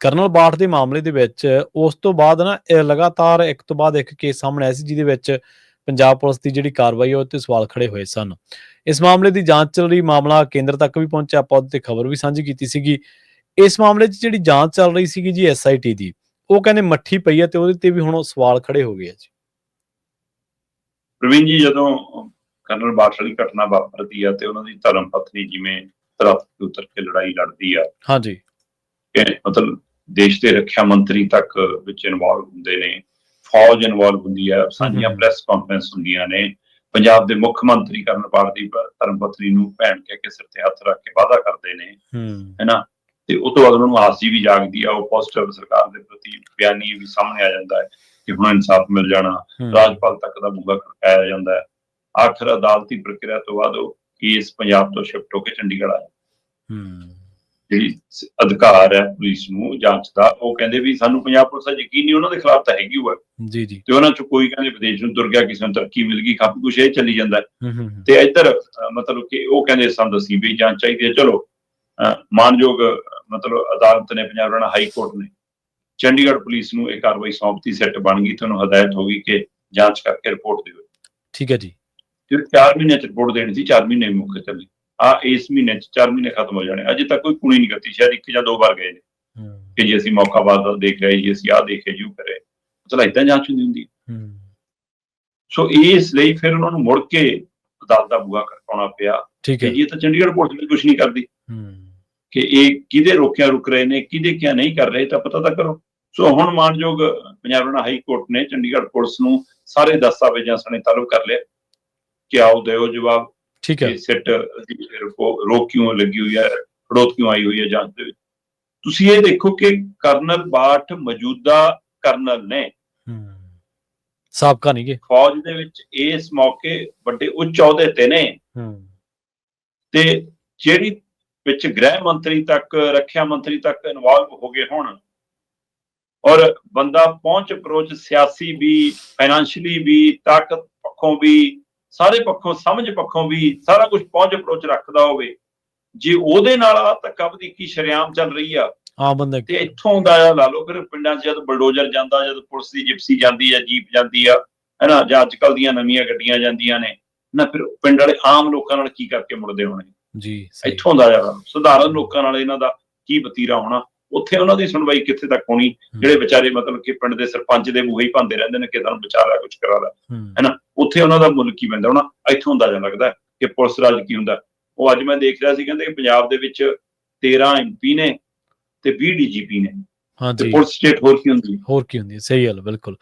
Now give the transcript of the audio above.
Colonel Bath ਦੇ ਮਾਮਲੇ ਦੇ ਵਿੱਚ ਉਸ ਤੋਂ ਬਾਅਦ ਨਾ ਇਹ ਲਗਾਤਾਰ ਇੱਕ ਤੋਂ ਬਾਅਦ ਇੱਕ ਕੇਸ ਸਾਹਮਣੇ ਆਇਆ ਸੀ ਜਿਹਦੇ ਵਿੱਚ ਪੰਜਾਬ ਪੁਲਿਸ ਦੀ ਜਿਹੜੀ ਕਾਰਵਾਈ ਉਹ ਤੇ ਸਵਾਲ ਖੜੇ ਹੋਏ ਸਨ। ਇਸ ਮਾਮਲੇ ਦੀ ਜਾਂਚ ਚੱਲ ਰਹੀ ਮਾਮਲਾ ਕੇਂਦਰ ਤੱਕ ਵੀ ਪਹੁੰਚਿਆ ਆਪਾਂ ਉਹਦੇ ਤੇ ਖਬਰ ਵੀ ਸਾਂਝੀ ਕੀਤੀ ਸੀਗੀ। ਇਸ ਮਾਮਲੇ 'ਚ ਜਿਹੜੀ ਜਾਂਚ ਚੱਲ ਰਹੀ ਸੀਗੀ ਜੀ ਐਸਆਈਟੀ ਦੀ ਉਹ ਕਹਿੰਦੇ ਮੱਠੀ ਪਈ ਹੈ ਤੇ ਉਹਦੇ ਤੇ ਵੀ ਹੁਣ ਸਵਾਲ ਖੜੇ ਹੋ ਗਏ ਆ ਜੀ। ਪ੍ਰਵੀਨ ਜੀ ਜਦੋਂ ਕਰਨਲ ਬਾਠ ਵਾਲੀ ਘਟਨਾ ਵਾਪਰਦੀ ਆ ਤੇ ਉਹਨਾਂ ਦੀ ਧਰਮ ਪਤਨੀ ਜਿਵੇਂ ਤਰਫ ਉਤਰ ਕੇ ਲੜਾਈ ਲੜਦੀ ਆ ਹਾਂਜੀ। ਮਤਲਬ ਦੇਸ਼ ਦੇ ਰੱਖਿਆ ਮੰਤਰੀ ਤੱਕ ਵਿੱਚ ਇਨਵੋਲਵ ਹੁੰਦੇ ਨੇ ਫੌਜ ਇਨਵੋਲਵ ਹੁੰਦੀ ਹੈ ਹਮ। ਪ੍ਰੈਸ ਕਾਨਫਰੰਸ ਹੁੰਦੀਆਂ ਨੇ ਪੰਜਾਬ ਦੇ ਮੁੱਖ ਮੰਤਰੀ ਕਰਨਪਾਲ ਦੀ ਪ- ਧਰਮ ਪਤਨੀ ਨੂੰ ਭੈਣ ਕਹਿ ਕੇ ਸਿਰ ਤੇ ਹੱਥ ਰੱਖ ਕੇ ਵਾਅਦਾ ਕਰਦੇ ਨੇ ਹੂੰ ਹੈਨਾ? ਤੇ ਉਸ ਤੋਂ ਬਾਅਦ ਉਹਨਾਂ ਨੂੰ ਹਾਸੀ ਵੀ ਜਾਗਦੀ ਆ ਉਹ ਪੋਸਟਰ ਸਰਕਾਰ ਦੇ ਪ੍ਰਤੀ ਬਿਆਨੀ ਵੀ ਸਾਹਮਣੇ ਆ ਜਾਂਦਾ ਹੈ ਕਿ ਹੁਣ ਇਨਸਾਫ ਮਿਲ ਜਾਣਾ ਰਾਜਪਾਲ ਤੱਕ ਦਾ ਬੁੱਗਾ ਖੜਕਾਇਆ ਜਾਂਦਾ ਹੈ। ਆਖਰ ਅਦਾਲਤੀ ਪ੍ਰਕਿਰਿਆ ਤੋਂ ਬਾਅਦ ਉਹ ਕੇਸ ਪੰਜਾਬ ਤੋਂ ਸ਼ਿਫਟ ਹੋ ਕੇ ਚੰਡੀਗੜ੍ਹ ਆਇਆ ਹੂੰ ਜਿਹੜੀ ਅਧਿਕਾਰ ਹੈ ਪੁਲਿਸ ਨੂੰ ਜਾਂਚ ਦਾ ਉਹ ਕਹਿੰਦੇ ਵੀ ਸਾਨੂੰ ਪੰਜਾਬ ਪੁਲਿਸ ਦਾ ਯਕੀਨ ਨਹੀਂ ਉਹਨਾਂ ਦੇ ਖਿਲਾਫ ਤਾਂ ਹੈਗੀ ਹੋਇਆ ਜੀ ਜੀ। ਤੇ ਉਹਨਾਂ ਚ ਕੋਈ ਕਹਿੰਦੇ ਵਿਦੇਸ਼ ਨੂੰ ਤੁਰ ਗਿਆ ਕਿਸੇ ਨੂੰ ਤਰੱਕੀ ਮਿਲ ਗਈ ਕਾਫੀ ਕੁਛ ਇਹ ਚੱਲੀ ਜਾਂਦਾ। ਤੇ ਇੱਧਰ ਮਤਲਬ ਕਿ ਉਹ ਕਹਿੰਦੇ ਸਾਨੂੰ ਦਸੀ ਵੀ ਜਾਂਚ ਚਾਹੀਦੀ ਹੈ ਚਲੋ ਮਾਨਯੋਗ ਮਤਲਬ ਅਦਾਲਤ ਨੇ ਪੰਜਾਬ ਹਰਿਆਣਾ ਹਾਈ ਕੋਰਟ ਨੇ ਚੰਡੀਗੜ੍ਹ ਪੁਲਿਸ ਨੂੰ ਇਹ ਕਾਰਵਾਈ ਸੌਂਪਤੀ ਸੈੱਟ ਬਣ ਗਈ ਤੇ ਉਹਨੂੰ ਹਦਾਇਤ ਹੋ ਗਈ ਕਿ ਜਾਂਚ ਕਰਕੇ ਰਿਪੋਰਟ ਦਿਓ। ਠੀਕ ਹੈ ਜੀ। ਤੇ 4 ਮਹੀਨੇ ਚ ਰਿਪੋਰਟ ਦੇਣੀ ਸੀ 4 ਮਹੀਨੇ ਮੁੱਕ ਚੱਲੀ। ਆ ਇਸ ਮਹੀਨੇ ਚ 4 ਮਹੀਨੇ ਖਤਮ ਹੋ ਜਾਣੇ। ਅਜੇ ਤੱਕ ਕੋਈ ਕੁਣੀ ਨਹੀਂ ਕਰਤੀ ਸ਼ਾਇਦ ਇੱਕ ਜਾਂ ਦੋ ਵਾਰ ਗਏ ਨੇ। ਕਿ ਜੀ ਅਸੀਂ ਮੌਕਾ ਬਾਅਦ ਦੇਖ ਰਹੇ ਜੀ ਅਸੀਂ ਆਹ ਦੇਖੇ ਜੂ ਕਰੇ। ਚਲ ਇਦਾਂ ਜਾਂਚ ਹੁੰਦੀ। ਹੁੰਦੀ ਸੋ ਇਸ ਲਈ ਫਿਰ ਉਹਨਾਂ ਨੂੰ ਮੁੜ ਕੇ ਅਦਾਲਤ ਦਾ ਬੂਹਾ ਖੜਕਾਉਣਾ ਪਿਆ ਠੀਕ ਹੈ। ਜੀ ਇਹ ਤਾਂ ਚੰਡੀਗੜ੍ਹ ਪੁਲਿਸ ਵੀ ਕੁਝ ਨਹੀਂ ਕਰਦੀ। ਕਿ ਇਹ ਕਿਹਦੇ ਰੋਕਿਆ ਰੁਕ ਰਹੇ ਨੇ ਕਿਹਦੇ ਕਿਆ ਨਹੀਂ ਕਰ ਰਹੇ ਤਾਂ ਪਤਾ ਤਾਂ ਕਰੋ। ਸੋ ਹੁਣ ਮਾਨਯੋਗ ਪੰਜਾਬ ਹਰਿਆਣਾ ਹਾਈ ਕੋਰਟ ਨੇ ਚੰਡੀਗੜ੍ਹ ਪੁਲਿਸ ਨੂੰ ਸਾਰੇ ਦਸਤਾਵੇਜ਼ਾਂ ਸਣੇ ਤਾਲੁ ਕਰ ਲਿਆ ਕਿ ਆਓ ਦਿਓ ਜਵਾਬ। ਠੀਕ ਹੈ। ਸਿੱਟ ਰੋਕ ਕਿਉਂ ਲੱਗੀ ਹੋਈ ਹੈ ਖੜੋਤ ਕਿਉਂ ਆਈ ਹੋਈ ਹੈ ਜਾਂਚ ਦੇ ਵਿੱਚ? ਤੁਸੀਂ ਇਹ ਦੇਖੋ ਕਿ ਕਰਨਲ ਬਾਠ ਮੌਜੂਦਾ ਕਰਨਲ ਨੇ। ਸਾਬਕਾ ਨਹੀਂ ਗੇ ਫੌਜ ਦੇ ਵਿੱਚ ਇਸ ਮੌਕੇ ਵੱਡੇ ਉੱਚ ਅਹੁਦੇ ਤੇ ਨੇ। ਤੇ ਜਿਹੜੀ ਵਿੱਚ ਗ੍ਰਹਿ ਮੰਤਰੀ ਤੱਕ ਰੱਖਿਆ ਮੰਤਰੀ ਤੱਕ ਇਨਵੋਲਵ ਹੋ ਗਏ ਹੁਣ ਔਰ ਬੰਦਾ ਪਹੁੰਚ ਅਪਰੋਚ ਸਿਆਸੀ ਵੀ ਫਾਈਨੈਂਸ਼ੀਅਲੀ ਵੀ ਤਾਕਤ ਪੱਖੋਂ ਵੀ ਸਾਰੇ ਪੱਖੋਂ ਸਮਝ ਪੱਖੋਂ ਵੀ ਸਾਰਾ ਕੁਝ ਪਹੁੰਚ ਅਪਰੋਚ ਰੱਖਦਾ ਹੋਵੇ ਜੇ ਉਹਦੇ ਨਾਲ ਆ ਧੱਕਾ ਵਧੀਕੀ ਸ਼ਰੇਆਮ ਚੱਲ ਰਹੀ ਆ ਆਮ ਬੰਦਾ। ਤੇ ਇੱਥੋਂ ਦਾ ਲਾ ਲਓ ਫਿਰ ਪਿੰਡਾਂ 'ਚ ਜਦ ਬਲਡੋਜ਼ਰ ਜਾਂਦਾ ਜਦ ਪੁਲਿਸ ਦੀ ਜਿਪਸੀ ਜਾਂਦੀ ਹੈ ਜੀਪ ਜਾਂਦੀ ਆ ਹੈਨਾ ਜਾਂ ਅੱਜ ਕੱਲ ਦੀਆਂ ਨਵੀਆਂ ਗੱਡੀਆਂ ਜਾਂਦੀਆਂ ਨੇ ਨਾ ਫਿਰ ਪਿੰਡ ਵਾਲੇ ਆਮ ਲੋਕਾਂ ਨਾਲ ਕੀ ਕਰਕੇ ਮੁੜਦੇ ਹੋਣੇ? ਜੀ ਇੱਥੋਂ ਦਾ ਜ਼ਿਆਦਾ ਸਧਾਰਨ ਲੋਕਾਂ ਨਾਲ ਇਹਨਾਂ ਦਾ ਕੀ ਵਤੀਰਾ ਹੋਣਾ? ਉੱਥੇ ਉਹਨਾਂ ਦੀ ਸੁਣਵਾਈ ਕਿੱਥੇ ਤੱਕ ਹੋਣੀ? ਜਿਹੜੇ ਵਿਚਾਰੇ ਮਤਲਬ ਕਿ ਪਿੰਡ ਦੇ ਸਰਪੰਚ ਦੇ ਮੂੰਹੇ ਹੀ ਭਾਂਦੇ ਰਹਿੰਦੇ ਨੇ ਕਿ ਤੁਹਾਨੂੰ ਲੈ ਕੁਝ ਕਰਾ ਲੈ। ਹੈਨਾ? ਉੱਥੇ ਉਹਨਾਂ ਦਾ ਮੁੱਲ ਕੀ ਪੈਂਦਾ? ਹੋਣਾ ਇੱਥੋਂ ਅੰਦਾਜ਼ਾ ਲੱਗਦਾ ਕਿ ਪੁਲਿਸ ਰਾਜ ਕੀ ਹੁੰਦਾ। ਉਹ ਅੱਜ ਮੈਂ ਦੇਖ ਰਿਹਾ ਸੀ ਕਹਿੰਦੇ ਪੰਜਾਬ ਦੇ ਵਿੱਚ 13 ਐਮਪੀ ਨੇ ਤੇ 20 ਡੀਜੀਪੀ ਨੇ। ਤੇ ਹਾਂਜੀ ਪੁਲਿਸ ਸਟੇਟ ਹੋਰ ਕੀ ਹੁੰਦੀ? ਹੋਰ ਕੀ ਹੁੰਦੀ ਹੈ? ਸਹੀ ਗੱਲ ਬਿਲਕੁਲ।